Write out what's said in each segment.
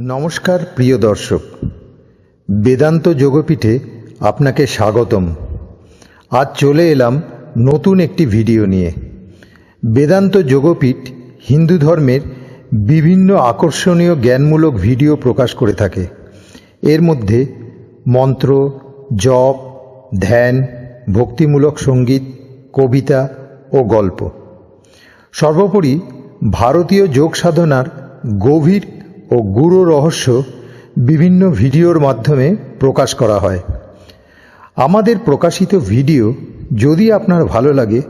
নমস্কার, প্রিয় দর্শক। বেদান্ত যোগপীঠে আপনাকে স্বাগতম। আজ চলে এলাম নতুন একটি ভিডিও নিয়ে। বেদান্ত যোগপীঠ হিন্দু ধর্মের বিভিন্ন আকর্ষণীয় জ্ঞানমূলক ভিডিও প্রকাশ করে থাকে। এর মধ্যে মন্ত্র, জপ, ধ্যান, ভক্তিমূলক সংগীত, কবিতা ও গল্প। সর্বোপরি ভারতীয় যোগ সাধনার গভীর ও গুরু রহস্য বিভিন্ন ভিডিওর মাধ্যমে প্রকাশ করা হয়। আমাদের প্রকাশিত ভিডিও যদি আপনার ভালো লাগে,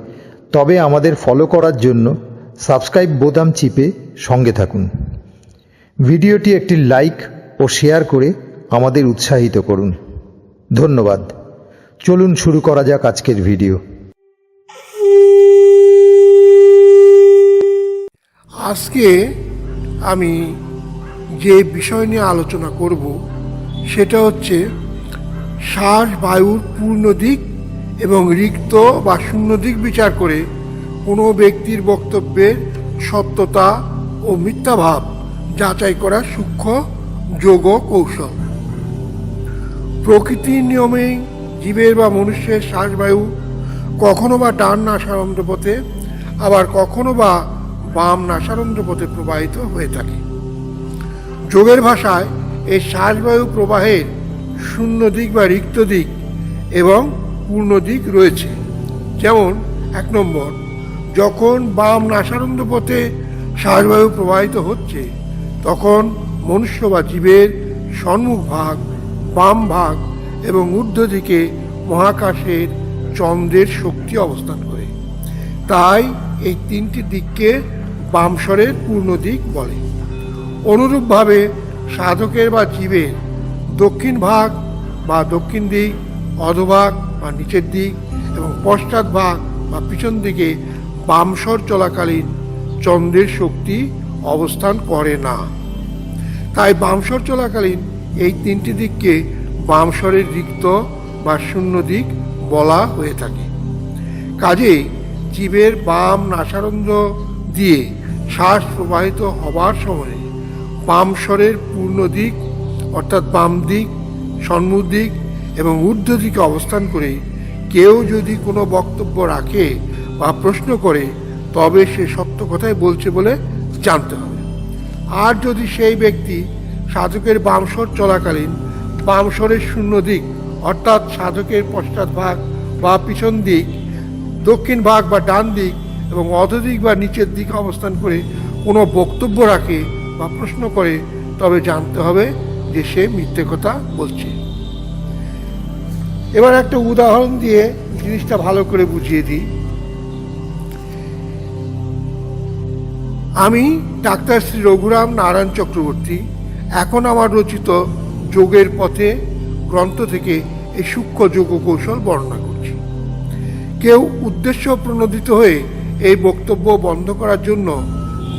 তবে আমাদের ফলো করার জন্য সাবস্ক্রাইব বোতাম চিপে সঙ্গে থাকুন। ভিডিওটি একটি লাইক ও শেয়ার করে আমাদের উৎসাহিত করুন। ধন্যবাদ। চলুন শুরু করা যাক আজকের ভিডিও। আজকে আমি যে বিষয় নিয়ে আলোচনা করব, সেটা হচ্ছে শ্বাস বায়ুর পূর্ণ দিক এবং রিক্ত বা শূন্য দিক বিচার করে কোনো ব্যক্তির বক্তব্যের সত্যতা ও মিথ্যাভাব যাচাই করা সূক্ষ্ম যোগ কৌশল। প্রকৃতির নিয়মে জীবের বা মনুষ্যের শ্বাসবায়ু কখনো বা ডান নাসারন্ধ্র পথে আবার কখনো বা বাম নাসারন্ধ্র পথে প্রবাহিত হয়ে থাকে। যোগের ভাষায় এই শ্বাসবায়ু প্রবাহের শূন্য দিক বা রিক্ত দিক এবং পূর্ণ দিক রয়েছে। যেমন, এক নম্বর, যখন বাম নাসারন্ধ্র পথে শ্বাসবায়ু প্রবাহিত হচ্ছে, তখন মনুষ্য বা জীবের সম্মুখ ভাগ, বাম ভাগ এবং ঊর্ধ্ব দিকে মহাকাশের চন্দ্রের শক্তি অবস্থান করে। তাই এই তিনটি দিককে বামস্বরের পূর্ণ দিক বলে। অনুরূপভাবে সাধকের বা জীবের দক্ষিণ ভাগ বা দক্ষিণ দিক, অধভাগ বা নিচের দিক এবং পশ্চাৎ ভাগ বা পিছন দিকে বামসর চলাকালীন চন্দ্রের শক্তি অবস্থান করে না। তাই বামসর চলাকালীন এই তিনটি দিককে বামসরের রিক্ত বা শূন্য দিক বলা হয়ে থাকে। কাজেই জীবের বাম নাসারন্ধ্র দিয়ে শ্বাস প্রবাহিত হবার সময় বাম স্বরের পূর্ণ দিক, অর্থাৎ বাম দিক সম্মুখ দিক এবং ঊর্ধ্ব দিকে অবস্থান করে কেউ যদি কোনো বক্তব্য রাখে বা প্রশ্ন করে, তবে সে সত্য কথাই বলছে বলে জানতে হবে। আর যদি সেই ব্যক্তি সাধকের বামস্বর চলাকালীন বামস্বরের শূন্য দিক, অর্থাৎ সাধকের পশ্চাৎ ভাগ বা পিছন দিক, দক্ষিণ ভাগ বা ডান দিক এবং অধদিক বা নিচের দিকে অবস্থান করে কোনো বক্তব্য রাখে বা প্রশ্ন করে, তবে জানতে হবে যে সে মিথ্যে কথা বলছে। এবার একটা উদাহরণ দিয়ে জিনিসটা ভালো করে বুঝিয়ে দিই। আমি ডাক্তার শ্রী রঘুরাম নারায়ণ চক্রবর্তী, এখন আমার রচিত যোগের পথে গ্রন্থ থেকে এই সূক্ষ্ম যোগ কৌশল বর্ণনা করছি। কেউ উদ্দেশ্য প্রণোদিত হয়ে এই বক্তব্য বন্ধ করার জন্য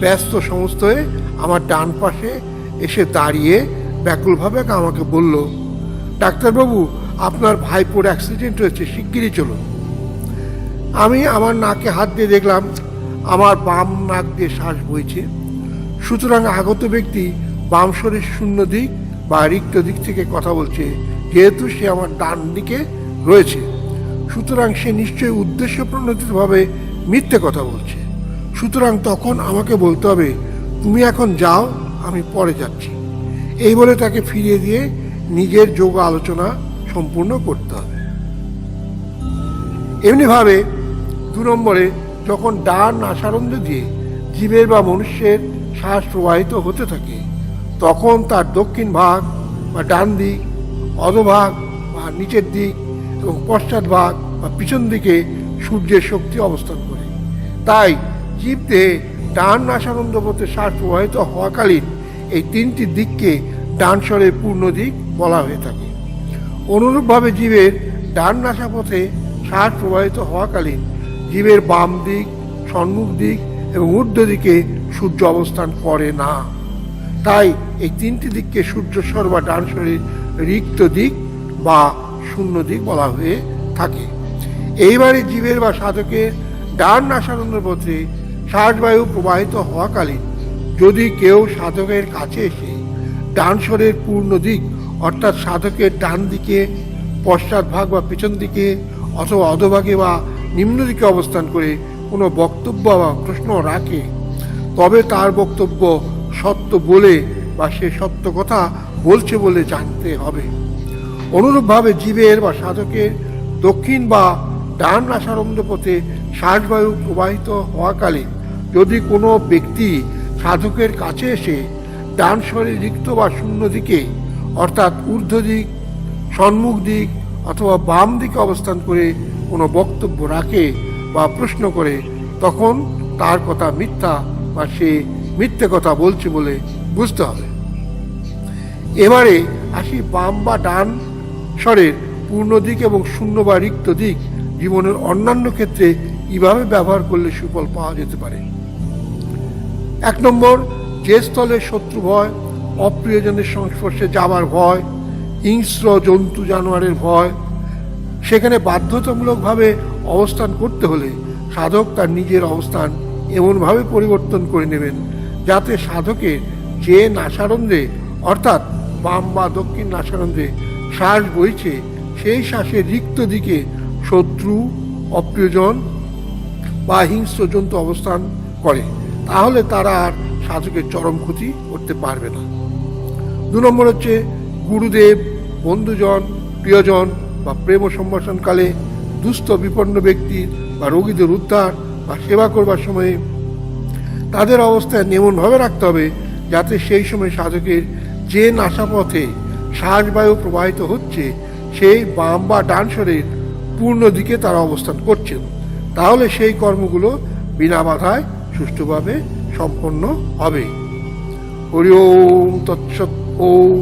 ব্যস্ত সমস্ত হয়ে আমার ডান পাশে এসে দাঁড়িয়ে ব্যাকুলভাবে আমাকে বলল, ডাক্তারবাবু, আপনার ভাইপোর অ্যাক্সিডেন্ট হয়েছে, শিগগিরই চলুন। আমি আমার নাকে হাত দিয়ে দেখলাম, আমার বাম নাক দিয়ে শ্বাস বইছে। সুতরাং আগত ব্যক্তি বাম শরীর শূন্য দিক বা রিক্ত দিক থেকে কথা বলছে, যেহেতু সে আমার ডান দিকে রয়েছে। সুতরাং সে নিশ্চয়ই উদ্দেশ্য প্রণোদিতভাবে মিথ্যে কথা বলছে। সুতরাং তখন আমাকে বলতে হবে তুমি এখন যাও, আমি পরে যাচ্ছি। এই বলে তাকে ফিরিয়ে দিয়ে নিজের যোগ আলোচনা সম্পূর্ণ করতে হবে। এমনিভাবে দু নম্বরে যখন ডান নাসারন্ধ্র দিয়ে জীবের বা মনুষ্যের শ্বাস প্রবাহিত হতে থাকে, তখন তার দক্ষিণ ভাগ বা ডান দিক অধভাগ বা নিচের দিক এবং পশ্চাৎ ভাগ বা পিছন দিকে সূর্যের শক্তি অবস্থান করে। তাই জীব দেহে ডান নাসানন্দ পথে শ্বাস প্রবাহিত হওয়াকালীন এই তিনটি দিককে ডান স্বরের পূর্ণ দিক বলা হয়ে থাকে। অনুরূপভাবে জীবের ডান নাসা পথে শ্বাস প্রবাহিত হওয়াকালীন জীবের বাম দিক, সম্মুখ দিক এবং ঊর্ধ্ব দিকে সূর্য অবস্থান করে না। তাই এই তিনটি দিককে সূর্যস্বর বা ডান স্বরের রিক্ত দিক বা শূন্য দিক বলা হয়ে থাকে। এইবারে জীবের বা সাধকের ডান নাসানন্দ পথে শ্বাসবায়ু প্রবাহিত হওয়াকালীন যদি কেউ সাধকের কাছে এসে ডান স্বরের পূর্ণ দিক, অর্থাৎ সাধকের ডান দিকে পশ্চাৎ ভাগ বা পেছন দিকে অথবা অধভাগে বা নিম্ন দিকে অবস্থান করে কোনো বক্তব্য বা প্রশ্ন রাখে, তবে তার বক্তব্য সত্য বলে বা সে সত্য কথা বলছে বলে জানতে হবে। অনুরূপভাবে জীবের বা সাধকের দক্ষিণ বা ডান নাসারন্দ পথে শ্বাসবায়ু প্রবাহিত হওয়াকালে যদি কোনো ব্যক্তি সাধকের কাছে এসে ডান স্বরে রিক্ত বা শূন্য দিকে, অর্থাৎ ঊর্ধ্ব দিক, সম্মুখ দিক অথবা বাম দিকে অবস্থান করে কোনো বক্তব্য রাখে বা প্রশ্ন করে, তখন তার কথা মিথ্যা বা সে মিথ্যে কথা বলছে বলে বুঝতে হবে। এবারে আসি বাম বা ডান স্বরের পূর্ণ দিক এবং শূন্য বা রিক্ত দিক জীবনের অন্যান্য ক্ষেত্রে কীভাবে ব্যবহার করলে সুফল পাওয়া যেতে পারে? এক নম্বর, যে স্থলে শত্রু ভয়, অপ্রিয়জনের সংস্পর্শে যাবার ভয়, হিংস্র জন্তু জানোয়ারের ভয়, সেখানে বাধ্যতামূলকভাবে অবস্থান করতে হলে সাধক তার নিজের অবস্থান এমনভাবে পরিবর্তন করে নেবেন যাতে সাধকের যে নাসারন্ধ্রে, অর্থাৎ বাম বা দক্ষিণ নাসারন্ধ্রে শ্বাস বইছে, সেই শ্বাসের রিক্ত দিকে শত্রু, অপ্রিয়জন বা হিংস্র জন্তু অবস্থান করে। তাহলে তারা আর সাধকের চরম ক্ষতি করতে পারবে না। দু নম্বর হচ্ছে গুরুদেব, বন্ধুজন, প্রিয়জন বা প্রেম সম্ভাষণকালে দুস্থ, বিপন্ন ব্যক্তির বা রোগীদের উদ্ধার বা সেবা করবার সময়ে তাদের অবস্থায় এমনভাবে রাখতে হবে যাতে সেই সময় সাধকের যে নাসাপথে শ্বাসবায়ু প্রবাহিত হচ্ছে, সেই বাম বা ডান শরীর পূর্ণ দিকে তারা অবস্থান করছেন। তাহলে সেই কর্মগুলো বিনা বাধায় সুষ্ঠুভাবে সম্পন্ন হবে। হরি ওম তৎসৎ ওম